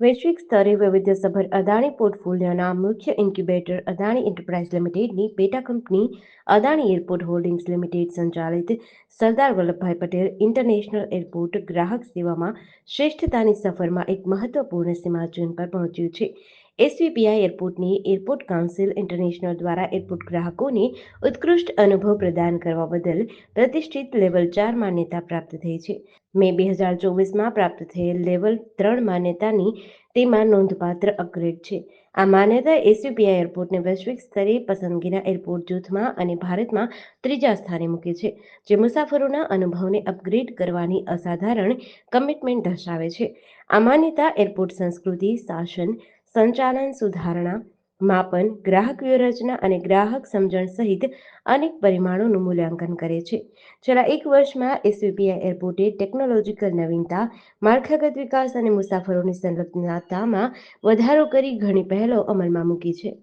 વૈશ્વિક સ્તરે વૈવિધ્યસભર અદાણી પોર્ટફોલિયોના મુખ્ય ઇન્ક્યુબેટર અદાણી એન્ટરપ્રાઇઝ લિમિટેડની પેટા company Adani airport holdings limited સંચાલિત સરદાર વલ્લભભાઈ પટેલ ઇન્ટરનેશનલ એરપોર્ટ ગ્રાહક સેવામાં શ્રેષ્ઠતાની સફરમાં એક મહત્વપૂર્ણ સીમાચિહ્ન પર પહોંચ્યું છે. એસવીપીઆઈ એરપોર્ટની એરપોર્ટ કાઉન્સિલ ઇન્ટરનેશનલ દ્વારા એરપોર્ટ ગ્રાહકોને ઉત્કૃષ્ટ અનુભવ પ્રદાન કરવા બદલ પ્રતિષ્ઠિત લેવલ ચાર માન્યતા પ્રાપ્ત થઈ છે. મે બે હજાર ચોવીસમાં પ્રાપ્ત થયેલ લેવલ ત્રણ માન્યતાની તેમાં નોંધપાત્ર અપગ્રેડ છે. આ માન્યતા એસયુપીઆઈ એરપોર્ટને વૈશ્વિક સ્તરે પસંદગીના એરપોર્ટ જૂથમાં અને ભારતમાં ત્રીજા સ્થાને મૂકે છે, જે મુસાફરોના અનુભવને અપગ્રેડ કરવાની અસાધારણ કમિટમેન્ટ દર્શાવે છે. આ માન્યતા એરપોર્ટ સંસ્કૃતિ, શાસન સંચાલન સુધારણા, માપન, ગ્રાહક વ્યૂહરચના અને ગ્રાહક સમજણ સહિત અનેક પરિમાણોનું મૂલ્યાંકન કરે છે. છેલ્લા એક વર્ષમાં એસવીપીઆઈ એરપોર્ટે ટેકનોલોજીકલ નવીનતા, માળખાગત વિકાસ અને મુસાફરોની સંલગ્નતામાં વધારો કરી ઘણી પહેલો અમલમાં મૂકી છે.